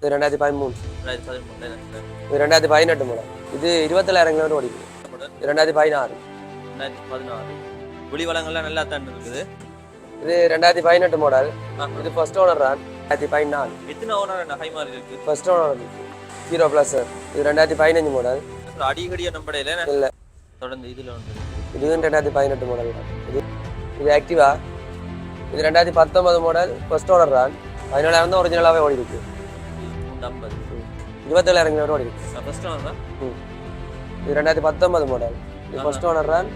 இது ரெண்டாயிரத்தி பதிமூணு. ரெண்டாயிரத்தி பதிமூணு இது ரெண்டாயிரத்தி பதினெட்டு மாடல் இது இருபத்தேழாயிரம் கிலோமீட்டர் ஓடிக்குது ரெண்டாயிரத்தி பதினாறு. ரெண்டாயிரத்தி பதினாறு. ஒளி வளங்கள்லாம் நல்லா தான் இருக்குது. இது ரெண்டாயிரத்தி பதினெட்டு மாடல். இது ஃபர்ஸ்ட் ஓனர் தான் ரெண்டாயிரத்தி பதினாலு. எத்தனை ஓனர் ஹை மார்க் இருக்கு? First owner Hero plus sir இது ரெண்டாயிரத்தி பதினஞ்சு மாடல் நம்படையில என்ன? இல்ல. தொடர்ந்து இதுல வந்து இதுவும் ரெண்டாயிரத்தி பதினெட்டு மாடல் தான். இது இது ஆக்டிவா இது ரெண்டாயிரத்தி பத்தொன்பது மாடல் ஃபர்ஸ்ட் ஓனர் தான் பதினேழாயிரம் தான் ஒரிஜினலாகவே ஓடி இருக்கு. ஐம்பது இருபத்தேழாயிரம் கிலோமீட்டர் ஓடி இருக்கு ஃபர்ஸ்ட் ஓனர் தான். இது ரெண்டாயிரத்தி பத்தொன்பது மாடல் இது ஃபர்ஸ்ட் ஓனர் தான்.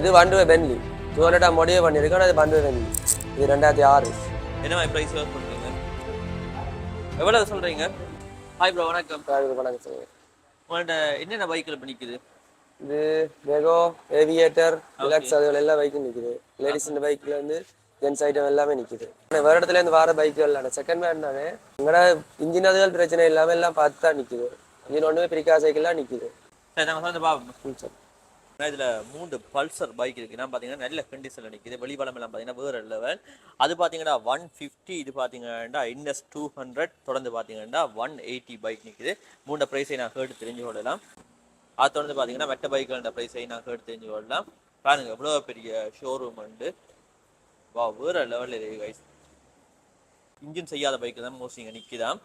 இது வண்டுவே பென்லி டூ ஹண்ட்ரட் முடிவு பண்ணியிருக்கோம் அது வண்டுவே பென்லி இது ரெண்டாயிரத்தி ஆறு. என்ன ப்ரைஸ் ஹாய் ப்ரோ வணக்கம். சார் உங்கள்ட்ட என்னென்ன பைக்கில் இப்போ நிற்குது இது வெகோ ஏவியேட்டர் ரிலாக்ஸ் அதுகள் எல்லாம் பைக்கும் நிற்குது லேடிஸ் இந்த பைக்கில் வந்து ஜென்ஸ் ஐட்டம் எல்லாமே நிற்குது இருந்து வர பைக்குகள் செகண்ட் ஹேண்ட் தானே. எங்கடா இன்ஜின் அதுகள் பிரச்சனை இல்லாமல் எல்லாம் பார்த்து தான் நிற்குது இன்ஜின் ஒன்றுமே பிரிக்கா சைக்கிள்லாம் நிற்குது சரி இதில் மூணு பல்சர் பைக் இருக்கு. நான் பார்த்தீங்கன்னா நல்ல கண்டிஷனில் நிற்குது வெளிவளம் எல்லாம் பார்த்தீங்கன்னா வேறு லெவல் அது பார்த்தீங்கன்னா ஒன் ஃபிஃப்டி இது பார்த்தீங்கன்னா இண்டஸ் டூ ஹண்ட்ரட் தொடர்ந்து பார்த்தீங்கன்னா ஒன் எயிட்டி பைக் நிற்குது மூணு ப்ரைஸை நான் கேட்டு தெரிஞ்சு கொள்ளலாம். அது தொடர்ந்து பார்த்தீங்கன்னா மெட்ட பைக்கில் ப்ரைஸை நான் கேட்டு தெரிஞ்சு கொள்ளலாம். பாருங்க எவ்வளோ பெரிய ஷோரூம் உண்டு. வா வேறு லெவலில் இருக்கு கைஸ் இன்ஜின் செய்யாத பைக்கு தான் மோஸ்ட் இங்கே நிற்கிதான்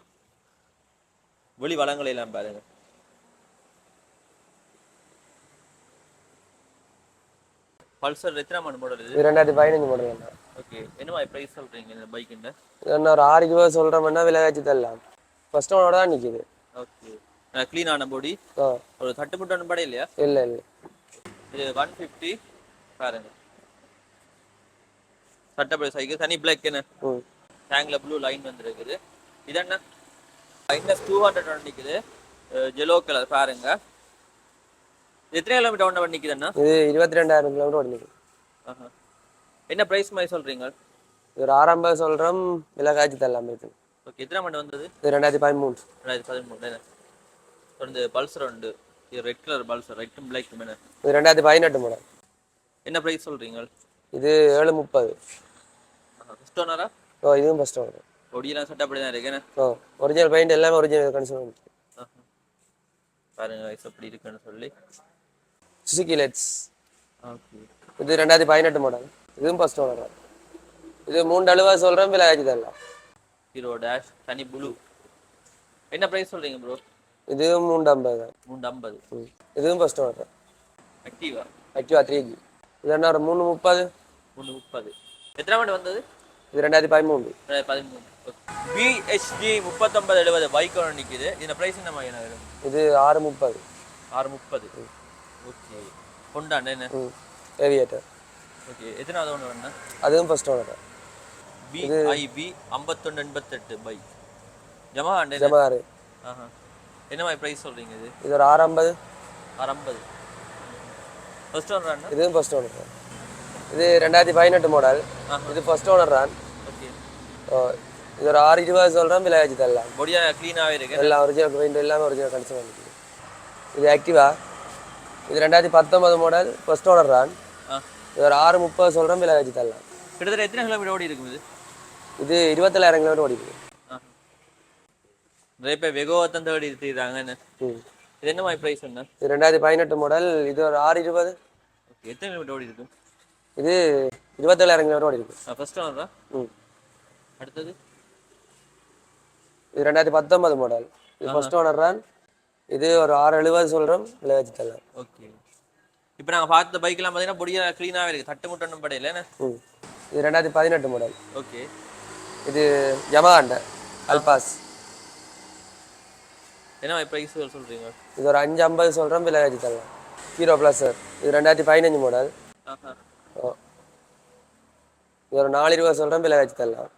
வெளி வளங்களை எல்லாம் பாருங்க. பல்சர் எத்தனை மணி மாடல் இது? ரெண்டாயிரத்தி பதினஞ்சு மாடல் ஓகே என்ன மாதிரி ப்ரைஸ் சொல்றீங்க இந்த இது என்ன ஒரு ஆறு கிலோ சொல்கிறோம்னா விலை வச்சு தரலாம். ஃபர்ஸ்ட் ஒனோட தான் நிற்கிது ஓகே க்ளீனான பாடி ஒரு தட்டுப்பட்டு படம் இல்லையா? இல்லை இல்லை. இது ஒன் ஃபிஃப்டி பாருங்க. சட்டப்படி சைக்கிள் தனி பிளாக் என்ன? டேங்க்ல ப்ளூ லைன் வந்துருக்குது. இது என்ன? மைனஸ் டூ ஹண்ட்ரட் நிற்குது ஜெலோ கலர் பாருங்க. இது எத்தனை கிலோமீட்டர் ஒன்று நிற்குதுண்ணா இது இருபத்தி ரெண்டாயிரம் கிலோமீட்டர் ஓடி நிற்குது ஆஹா. என்ன ப்ரைஸ் மாதிரி சொல்றீங்க? இது ஒரு ஆரம்ப சொல்கிறோம் விலை காய்ச்சி தரலாம் இருக்கு. ஓகே எத்தனை மணி வந்தது? இது ரெண்டாயிரத்தி பதிமூணு. ரெண்டாயிரத்தி பதிமூணு தொடர்ந்து பல்சர் உண்டு. இது ரெட் கலர் பல்சர் ரெட்டும் பிளாக்கும் என்ன? இது ரெண்டாயிரத்தி பதினெட்டு மாடல் என்ன ப்ரைஸ் சொல்றீங்க? இது ஏழு முப்பது. ஃபஸ்ட் ஓனரா ஓ இதுவும் ஃபர்ஸ்ட் ஓனர் ஒடியெல்லாம் சட்டப்படி தான் இருக்கு என்ன? ஓ ஒரிஜினல் பெயிண்ட் எல்லாமே ஒரிஜினல் ஆஹா. பாருங்க வயசு எப்படி இருக்குன்னு சொல்லி. சுசுகி லெட்ஸ் ஓகே இது ரெண்டாயிரத்தி பதினெட்டு மாடல் இதுவும் ஃபர்ஸ்ட் ஓனர் இது மூணு அழுவா சொல்கிறேன் விலை காய்ச்சி தரலாம் ஹீரோ டேஷ் தனி ப்ளூ என்ன ப்ரைஸ் சொல்றீங்க ப்ரோ இதுவும் மூணு ஐம்பது தான். மூணு ஐம்பது. இதுவும் first owner Activa Activa three G இது என்ன ஒரு மூணு முப்பது? மூணு முப்பது. எத்தனை மணி வந்தது? இது ரெண்டாயிரத்தி பதிமூணு பதிமூணு பிஹெச்டி முப்பத்தொன்பது எழுபது பைக் ஒன்று நிற்கிது இந்த ப்ரைஸ் என்ன மாதிரி வரும் இது ஆறு முப்பது. ஆறு முப்பது. ஓகே. கொண்டாண்டு என்ன? Aviator okay. எத்தனாவது ஒன்று வேணா அதுவும் ஃபர்ஸ்ட் ஓனர் பிஐபி ஐம்பத்தொன்று எண்பத்தெட்டு பைக் ஜமா ஆண்டு ஜமாறு ஆஹா. என்ன மாதிரி ப்ரைஸ் சொல்றீங்க இது? இது ஒரு ஆறு ஐம்பது ஆறு ஐம்பது ஃபர்ஸ்ட் வேணா இதுவும் ஃபர்ஸ்ட் ஓனர் இது ரெண்டாயிரத்தி பதினெட்டு மாடல். இது ஃபர்ஸ்ட் ஓனர் தான். ஓ, இது ஒரு ஆறு இருபது சொல்கிறேன் விலை காய்ச்சி தரலாம். பொடியா க்ளீனாகவே இருக்கு. எல்லாம் ஒரிஜினல் பெயிண்ட் எல்லாமே ஒரிஜினல் கண்டிஷன் வந்துருக்கு இது ஆக்டிவா இது ரெண்டாயிரத்தி பத்தொன்பது மாடல் ஃபர்ஸ்ட் ஓனர் தான் இது ஒரு ஆறு முப்பது சொல்கிறேன் விலை காய்ச்சி தரலாம். கிட்டத்தட்ட எத்தனை கிலோமீட்டர் ஓடி இருக்குது இது? இருபத்தேழாயிரம் கிலோமீட்டர் ஓடிக்குது ஆஹா. நிறைய பேர் வெகோவத்தம் தேடி எடுத்துக்கிறாங்க என்ன? இது என்ன மாதிரி ப்ரைஸ் என்ன இது ரெண்டாயிரத்தி பதினெட்டு மாடல் இது ஒரு ஆறு இருபது. எத்தனை கிலோமீட்டர் ஓடி இருக்கு? இது இருபத்தேழாயிரம் கிலோமீட்டர் ஓடி இருக்கு. ஃபர்ஸ்ட் ஒன்றா ம். அடுத்தது? இது ரெண்டாயிரத்தி பத்தொன்பது மாடல் இது ஃபர்ஸ்ட் ஓனர் தான் இது ஒரு ஆறு எழுபது சொல்கிறோம் விலை வச்சு தரலாம் ஓகே இப்போ நாங்கள் பார்த்த பைக்கெல்லாம் பார்த்தீங்கன்னா பொடியா க்ளீனாகவே இருக்குது தட்டு முட்டணும் படையில இது ரெண்டாயிரத்தி பதினெட்டு மாடல் ஓகே இது யமாண்ட அல்பாஸ் என்ன ப்ரைஸுகள் சொல்கிறீங்க இது ஒரு அஞ்சு ஐம்பது சொல்கிறோம் விலை வச்சு தரலாம் ஹீரோ ப்ளஸ் சார் இது ரெண்டாயிரத்தி பதினஞ்சு மாடல் இது ஒரு நாலு இருபது சொல்கிறேன் விலை வச்சு தரலாம்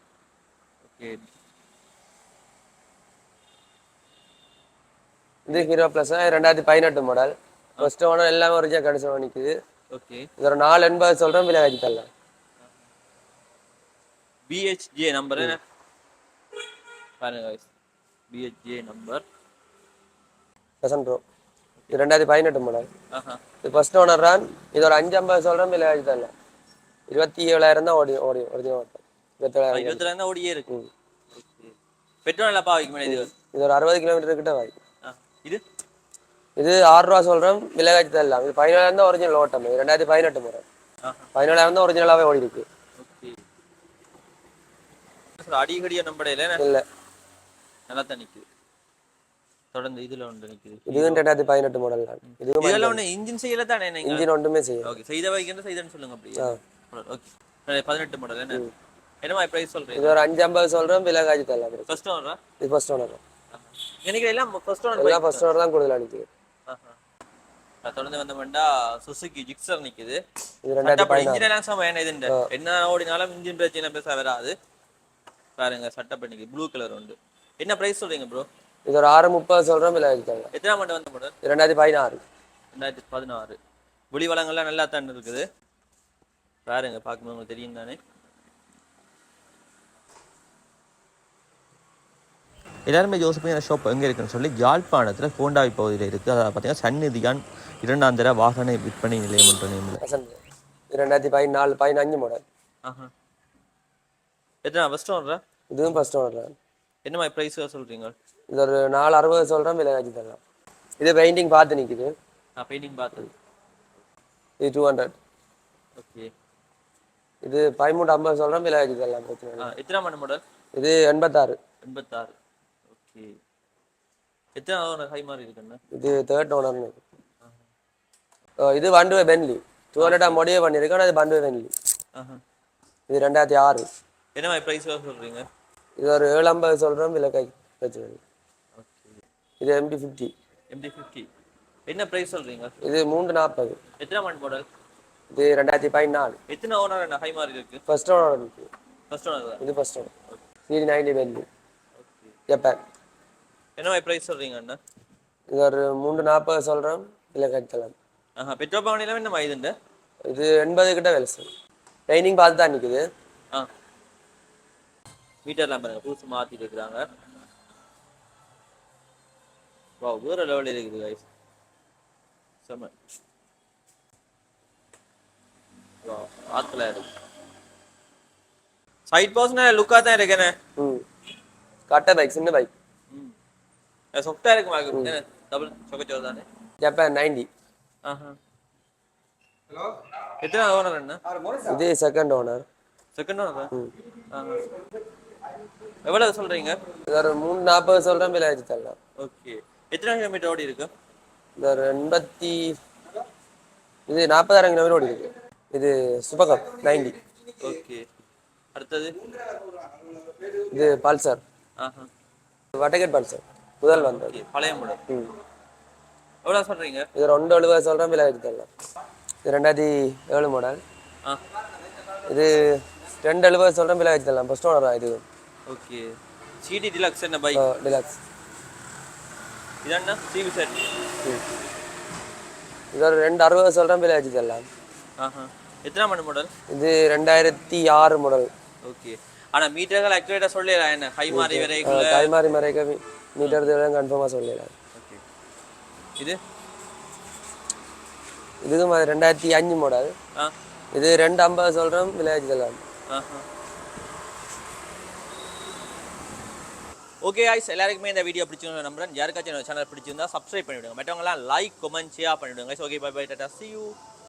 இது ஹீரோ ப்ளஸ் ரெண்டாயிரத்தி பதினெட்டு மாடல் ஃபர்ஸ்ட் ஓனர் எல்லாமே ஒரிஜினல் கண்டிஷன் நிற்குது ஓகே இது ஒரு நாலு எண்பது சொல்கிறேன் விலை வச்சு தரலாம் பிஹெச்ஜே நம்பர் பாருங்க பிஹெச்ஜே நம்பர் பெசன் ப்ரோ இது ரெண்டாயிரத்தி பதினெட்டு மாடல் இது ஃபர்ஸ்ட் ஓனர் தான் இது ஒரு அஞ்சு ஐம்பது சொல்கிறேன் விலை வச்சு தரலாம் இருபத்தி ஏழாயிரம் தான் ஓடி ஓடி ஒரிஜினல் இருபத்தேழாயிரம் இருபத்துல இருந்தா ஓடியே இருக்கு. பெட்ரோல் நல்லா பாவிக்குமே இது? இது ஒரு அறுபது கிலோமீட்டர் கிட்ட வாய் ஆ, இது? இது ஆறு ரூபா சொல்கிறோம் விலைகாட்சி தரலாம் இது பதினேழாயிரம் தான் ஒரிஜினல் ஓட்டம். இது ரெண்டாயிரத்தி பதினெட்டு முறை. பதினேழாயிரம் தான் ஒரிஜினலாகவே ஓடி இருக்கு ஓகே. அடிக்கடியா நம்படையில இல்லை? நல்லா தான் நிக்குது. தொடர்ந்து இதுல ஒன்று நிக்குது. இதுவும் ரெண்டாயிரத்தி பதினெட்டு மாடல் தான். இதுவும் இதெல்லாம் ஒண்ணு இன்ஜின் செய்யல தானே நீங்க? இன்ஜின் ஒன்றுமே செய்யும் ஓகே செய்த வைக்கின்ற செய்தன்னு சொல்லுங்க அப்படியே. ஓகே பதினெட்டு மாடல் என்ன? என்னமா பிரைஸ் சொல்றீங்க? இது ஒரு அஞ்சு ஐம்பது சொல்கிறோம் விலைகாட்சி தரலாம். ஃபர்ஸ்ட் ஓனரா இது ஃபர்ஸ்ட் ஓனர் எனக்கு எல்லாம் ஃபர்ஸ்ட் ஓனர் எல்லாம் ஃபர்ஸ்ட் ஓனர் தான் கூடுதல் அனுப்பிது தொடர்ந்து வந்தோம்னா சுசுகி ஜிக்ஸர் நிக்குது. இது ரெண்டாயிரத்தி சட்டப்படி இன்ஜின் எல்லாம் சம என்ன இதுண்டு என்ன ஓடினாலும் இன்ஜின் பிரச்சனை பெருசா வராது. பாருங்க சட்டப்படி நிக்குது. ப்ளூ கலர் உண்டு. என்ன பிரைஸ் சொல்றீங்க ப்ரோ இது ஒரு ஆறு முப்பது சொல்கிறோம் விலைகாட்சி தரலாம். எத்தனை ஆண்டு வந்த மாடல் ரெண்டாயிரத்தி பதினாறு. ரெண்டாயிரத்தி பதினாறு. ஒளி வளங்கள்லாம் நல்லா தான் இருக்குது. பாருங்க பார்க்கும்போது உங்களுக்கு தெரியும் தானே? எல்லாருமே ஜோசப்பின் ஷாப் எங்கே இருக்குன்னு சொல்லி யாழ்ப்பாணத்தில் கோண்டாவி பகுதியில் இருக்குது அதை பார்த்தீங்கன்னா சந்நிதியான் இரண்டாம் தர வாகன விற்பனை நிலையம் என்ற நேமில் ரெண்டாயிரத்தி பதினாலு பதினஞ்சு மாடல் எத்தனை ஃபஸ்ட் ஓனரா இதுவும் ஃபர்ஸ்ட் ஓனர் என்ன மாதிரி ப்ரைஸ் சொல்கிறீங்க இது ஒரு நாலு அறுபது சொல்கிறோம் விலைகாட்சி தரலாம். இது பெயிண்டிங் பார்த்து நிற்குது நான் பெயிண்டிங் பார்த்தது இது டூ ஹண்ட்ரட் ஓகே இது பதிமூணு ஐம்பது சொல்கிறோம் விலைகாட்சி தரலாம் பிரச்சனை எத்தனை மணி மாடல் இது எண்பத்தாறு. எண்பத்தாறு. ஓகே. எத்தனை ஓனர் ஹை மாதிரி இருக்குண்ணா இது தேர்ட் ஓனர்னு இது வண்டுவே பென்லி. டூ ஹண்ட்ரடா முடிவே பண்ணியிருக்கேன் இது வண்டுவே பென்லி. இது ரெண்டாயிரத்தி ஆறு. என்ன மாதிரி ப்ரைஸ் சொல்கிறீங்க இது ஒரு ஏழு ஐம்பது சொல்கிறோம் விலைக்காய் பிரச்சனை இது எம்டி ஃபிஃப்டி எம்டி ஃபிஃப்டி என்ன ப்ரைஸ் சொல்கிறீங்க இது மூன்று நாற்பது. எத்தனை மணி மாடல் இது ரெண்டாயிரத்தி பதினாலு. எத்தனை ஓனர் என்ன ஹை மாதிரி இருக்கு? ஃபர்ஸ்ட் ஓனர் இருக்கு. ஃபர்ஸ்ட் ஓனர் இது first owner CD ninety okay. Japan என்ன ப்ரைஸ் சொல்கிறீங்க அண்ணா? இது ஒரு மூன்று நாற்பது சொல்கிறோம் விலைக்காய் தரலாம் ஆஹா பெட்ரோல் பவனிலாம் என்ன இதுண்டு? இது எண்பது கிட்ட வேலை சார். ட்ரைனிங் பார்த்து தான் நிற்குது ஆ. மீட்டர்லாம் பாருங்க புதுசு மாற்றிட்டு இருக்கிறாங்க. வா வேற லெவலில் இருக்குது guys. செம்ம. வா ஆத்துல இருக்கு. சைட் பாஸ்னா லுக்காக தான் இருக்கேனே. ம். கட்ட பைக் சின்ன பைக் சொஃப்டாக இருக்கு மாக்கு டபுள் சொக்கச்சோர் தானே? ஜப்பான் நைன்டி ஆஹா. எத்தனை ஓனர் என்ன இது செகண்ட் ஓனர் செகண்ட் ஓனர் ஆஹா. எவ்வளவு சொல்றீங்க? ஒரு மூணு நாற்பது சொல்கிறோம் விலையாச்சு தரலாம் ஓகே. எத்தனை கிலோமீட்டர் ஓடி இருக்கு? இது ஒரு எண்பத்தி இது நாற்பதாயிரம் கிலோமீட்டர் ஓடி இருக்கு. இது சூப்பர் கப் நைன்டி ஓகே. அடுத்தது? இது பல்சர் ஆஹா. வட்டகேட் பல்சர் முதல் வந்தது. பழைய மாடல் ம். எவ்வளவு சொல்றீங்க? இது ரெண்டு எழுபது சொல்கிறோம் விலையாச்சு தரலாம். இது ரெண்டாயிரத்தி ஏழு மாடல் இது ரெண்டு எழுபது சொல்கிறோம் விலையாச்சு தரலாம். ஃபர்ஸ்ட் ஓனரா இது. ஓகே. சிடி டிலக்ஸ் என்ன பைக் டிலாக்ஸ் இதென்ன சிவி செட் இது ஒரு ரெண்டு அறுபது சொல்கிறோம் விலையாச்சு தரலாம். ஆஹா. எத்தனை மணி மாடல் இது ரெண்டாயிரத்தி ஆறு மாடல் ஓகே. ஆனா மீட்டர்கள் ஆக்டிவேட்டா சொல்லலாம் என்ன? ஹை மாறி வரைக்கும் கைமாறி மறைக்க மீட்டர் தூரம் கன்ஃபார்மாக சொல்லலாம் ஓகே இது இதுக்கும் அது ரெண்டாயிரத்தி அஞ்சு மாடல் ஆ இது ரெண்டு ஐம்பது சொல்கிறோம் தரலாம் ஆஹா ஓகே ஆய்ஸ் எல்லாருக்குமே இந்த வீடியோ பிடிச்சிருந்தோம் நம்புறேன் யாருக்காச்சும் சேனல் பிடிச்சிருந்தா சப்ஸ்கிரைப் பண்ணிவிடுங்க மற்றவங்கலாம் லைக் கமெண்ட் ஷேர் பண்ணிவிடுங்க ஓகே பை பை டாடா see you.